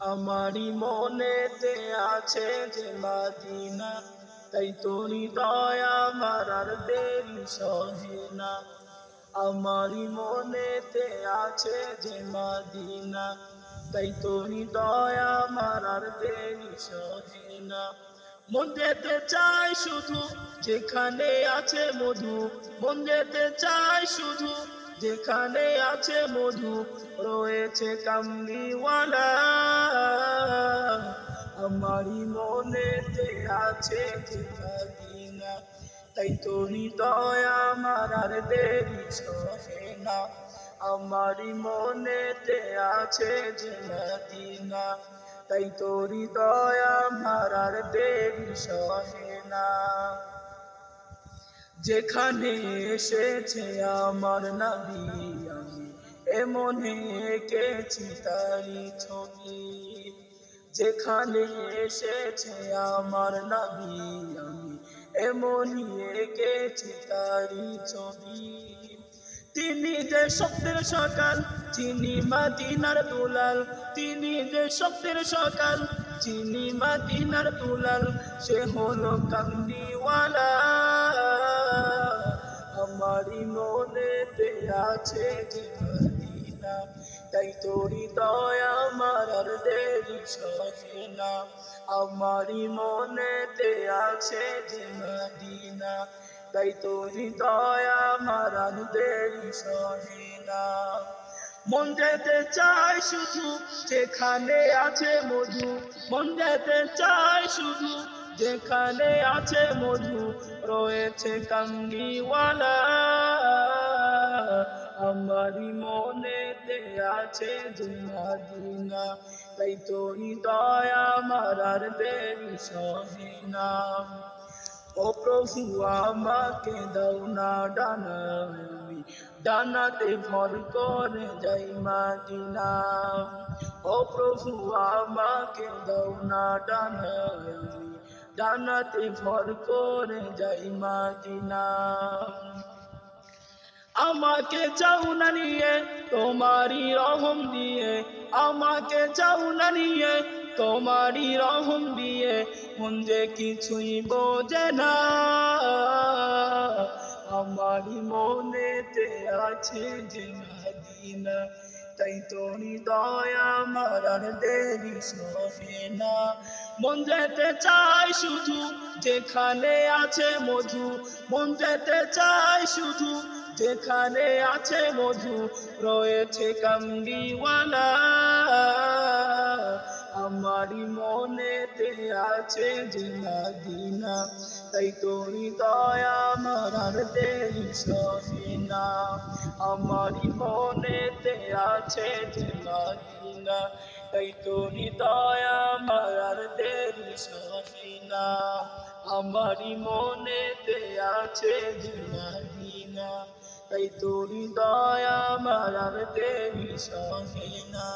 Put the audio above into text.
আমারই মনেতে আছে যে মাদিনা, তাই তোরি দয়া আমার আর দেরি সহে না। আমারই মনেতে আছে যে মাদিনা, তাই তোরি দয়া আমার আর দেরি সহে না। মন যেতে চাই শুধু যেখানে আছে মধু, মন যেতে চাই শুধু যেখানে আছে মধু, রয়েছে কামলিওয়ালা আমারই মনেতে আছে তাই তো হৃদয় আমার আর দেরি সহে না। আমারই মনেতে আছে যে মদিনা তাই তো হৃদয় আমার আর দেরি সহে না। যেখানে এসেছে আমার নবী আমি এমনে এঁকেছি তারি ছবি। যেখানে এসেছে আমার নবী আমি এমনই এঁকেছি তারি ছবি। তিনি যে শব্দের সকাল চিনি মাদিনার দুলাল। তিনি যে শব্দের সকাল চিনি মাদিনার দুলাল। সে হলো কামনিওয়ালা আমারই মনেতে আছে তাই তোরি দয়া আমার আর দেরি সহে না। আমারই মনেতে আছে যে তাই তোরি দয়া আমার আর দেরি সহে না। মন যেতে চায় শুধু যেখানে আছে মধু, মন যেতে চায় শুধু যেখানে আছে মধু রয়েছে কাঙ্গিওয়ালা। আমারই মনেতে আছে যে মাদিনা তাই তো হৃদয় আমার আর দেরি সহে না। ও প্রভু, আমাকে দাও না ডানা ডানাতে ভর করে যাই মাদিনা ও প্রভু, আমাকে দাও না ডানা ডানাতে ভর করে যাই মাদিনা। আমাকে চাও না নিয়ে, তোমারই রহম দিয়ে, আমাকে চাও না নিয়ে, তোমারই রহম দিয়ে, মন যে কিছুই বোঝে না। আমারই মনেতে আছে যে মদিনা। তাই তো হৃদয় আমার আর দেরি সহে না। মন যেতে চাই শুধু যেখানে আছে মধু, মন যেতে চাই শুধু যেখানে আছে মধু, রয়েছে কামড়িওয়ালা আমারই মনেতে আছে যে মদিনা তাই তো হৃদয় আমার আর দেরি সহে না। আমারই মনেতে আছে যে মদিনা তাই তো হৃদয় আমার আর দেরি সহে না মনেতে আছে যে মদিনা তাই তো হৃদয় আমার আর দেরি সহে না